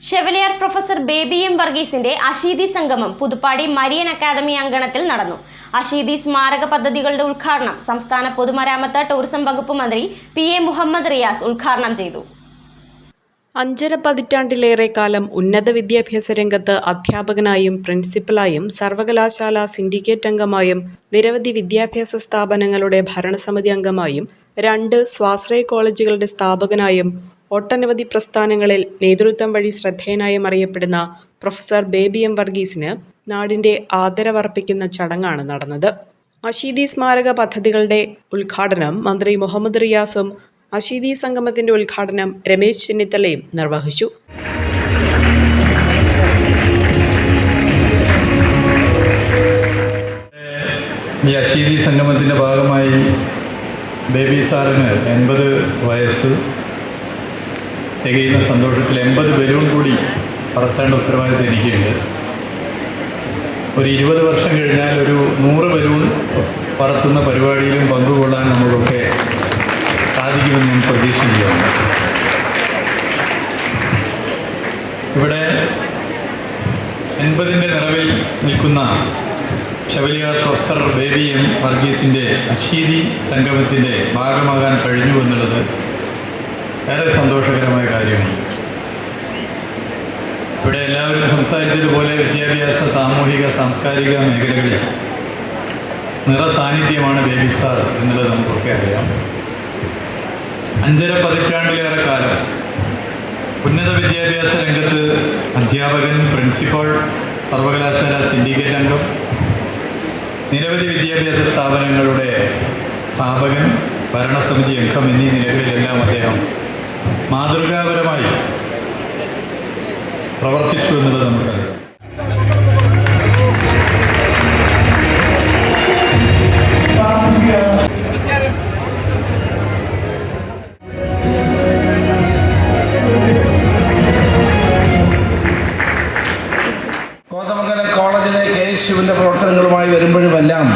Chevalier professor Baby M വർഗീസിന്റെ അശീതി സംഗമം Puthuppadi Marian academy അങ്കണത്തിൽ നടന്നു. അശീതി സ്മാരക പദ്ധതികളുടെ ഉദ്ഘാടനം സംസ്ഥാന പൊതുമരാമത്ത് ടൂറിസം വകുപ്പ് മന്ത്രി പി എ മുഹമ്മദ് റിയാസ് ഉദ്ഘാടനം ചെയ്തു. അഞ്ചര പതിറ്റാണ്ടിലേറെ കാലം ഉന്നത വിദ്യാഭ്യാസ രംഗത്ത് അധ്യാപകനായും പ്രിൻസിപ്പലായും സർവകലാശാല സിൻഡിക്കേറ്റ് അംഗമായും നിരവധി വിദ്യാഭ്യാസ സ്ഥാപനങ്ങളുടെ ഭരണസമിതി അംഗമായും രണ്ട് സ്വാശ്രയ കോളേജുകളുടെ സ്ഥാപകനായും ഒട്ടനവധി പ്രസ്ഥാനങ്ങളിൽ നേതൃത്വം വഴി ശ്രദ്ധേയനായും അറിയപ്പെടുന്ന പ്രൊഫസർ ബേബി എം വർഗീസിന് നാടിന്റെ ആദരവർപ്പിക്കുന്ന ചടങ്ങാണ് നടന്നത്. അഷീദി സ്മാരക പദ്ധതികളുടെ ഉദ്ഘാടനം മന്ത്രി മുഹമ്മദ് റിയാസും അഷീദി സംഗമത്തിന്റെ ഉദ്ഘാടനം രമേശ് ചെന്നിത്തലയും നിർവഹിച്ചു. ഈ അഷീദി സംഗമത്തിന്റെ ഭാഗമായി ബേബി സാറിന് എൺപത് വയസ്സ് തികയുന്ന സന്തോഷത്തിൽ എൺപത് ബലൂൺ കൂടി പറത്തേണ്ട ഉത്തരവാദിത്വം എനിക്കുണ്ട്. ഒരു ഇരുപത് വർഷം കഴിഞ്ഞാൽ ഒരു നൂറ് ബലൂൺ പറത്തുന്ന പരിപാടിയിലും പങ്കുകൊള്ളാൻ നമുക്കൊക്കെ സാധിക്കുമെന്ന് ഞാൻ പ്രതീക്ഷിക്കുകയാണ് ഇവിടെ എൺപതിന്റെ നിറവിൽ നിൽക്കുന്ന ഷവലിയാർ പ്രൊഫസർ ബേബി എം വർഗീസിന്റെ അശീതി സംഗമത്തിന്റെ ഭാഗമാകാൻ കഴിഞ്ഞു എന്നുള്ളത് ഏറെ സന്തോഷകരമായ കാര്യമാണ് ഇവിടെ എല്ലാവരും സംസാരിച്ചതുപോലെ വിദ്യാഭ്യാസ സാമൂഹിക സാംസ്കാരിക മേഖലകളിൽ നിറസാന്നിധ്യമാണ് ബേബി സാർ എന്നുള്ളത് നമുക്കൊക്കെ അറിയാം. അഞ്ചര പതിറ്റാണ്ടിലേറെ കാലം ഉന്നത വിദ്യാഭ്യാസ രംഗത്ത് അധ്യാപകൻ പ്രിൻസിപ്പൽ സർവകലാശാല സിൻഡിക്കേറ്റ് അംഗം നിരവധി വിദ്യാഭ്യാസ സ്ഥാപനങ്ങളുടെ സ്ഥാപകൻ ഭരണസമിതി അംഗം എന്നീ നിലകളിലെല്ലാം അദ്ദേഹം മാതൃകാപരമായി പ്രവർത്തിച്ചു എന്നുള്ളത് നമുക്കറിയാം. കോതമംഗലം കോളേജിലെ പ്രവർത്തനങ്ങളുമായി വരുമ്പോഴുമെല്ലാം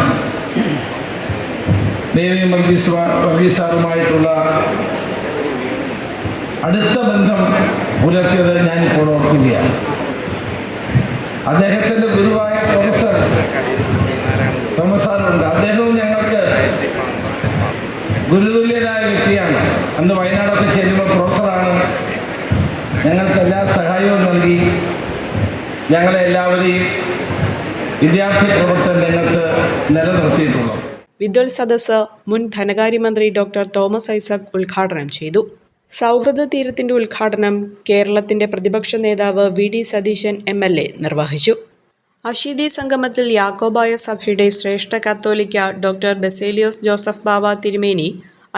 ദേവി വർഗീസ് വർഗീസ് സാറുമായിട്ടുള്ള അടുത്ത ബന്ധം പുലർത്തിയത് ഞാനിപ്പോൾ ഓർക്കുകയാണ് അദ്ദേഹത്തിന്റെ ഗുരുവായ പ്രൊഫസർ തോമസ് സാറുണ്ട്. അദ്ദേഹവും ഞങ്ങൾക്ക് ഗുരുതുല്യനായ വ്യക്തിയാണ്. അന്ന് വയനാടൊക്കെ ചെല്ലുമ്പോൾ പ്രൊഫസറാണ്. ഞങ്ങൾക്ക് എല്ലാ സഹായവും നൽകി. ഞങ്ങളെ എല്ലാവരെയും വിദ്യാർത്ഥി പ്രവർത്തന രംഗത്ത് നിലനിർത്തിയിട്ടുള്ളത്. വിദ്വൽ സദസ്സ് മുൻ ധനകാര്യമന്ത്രി ഡോക്ടർ തോമസ് ഐസക് ഉദ്ഘാടനം ചെയ്തു. സൗഹൃദ തീരത്തിന്റെ ഉദ്ഘാടനം കേരളത്തിന്റെ പ്രതിപക്ഷ നേതാവ് V D Satheesan M L A നിർവഹിച്ചു. അഷീദി സംഗമത്തിൽ യാക്കോബായ സഭയുടെ ശ്രേഷ്ഠ കത്തോലിക്ക ഡോക്ടർ ബെസേലിയോസ് ജോസഫ് ബാവ തിരുമേനി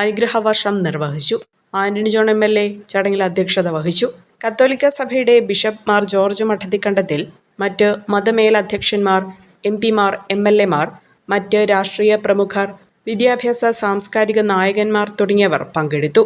അനുഗ്രഹവർഷം നിർവഹിച്ചു. Antony John M L A ചടങ്ങിൽ അധ്യക്ഷത വഹിച്ചു. കത്തോലിക്ക സഭയുടെ ബിഷപ്പ് മാർ ജോർജ് മഠത്തിക്കണ്ടത്തിൽ മറ്റ് മതമേലധ്യക്ഷന്മാർ എം പിമാർ എം എൽ മാർ, മറ്റ് രാഷ്ട്രീയ പ്രമുഖർ വിദ്യാഭ്യാസ സാംസ്കാരിക നായകന്മാർ തുടങ്ങിയവർ പങ്കെടുത്തു.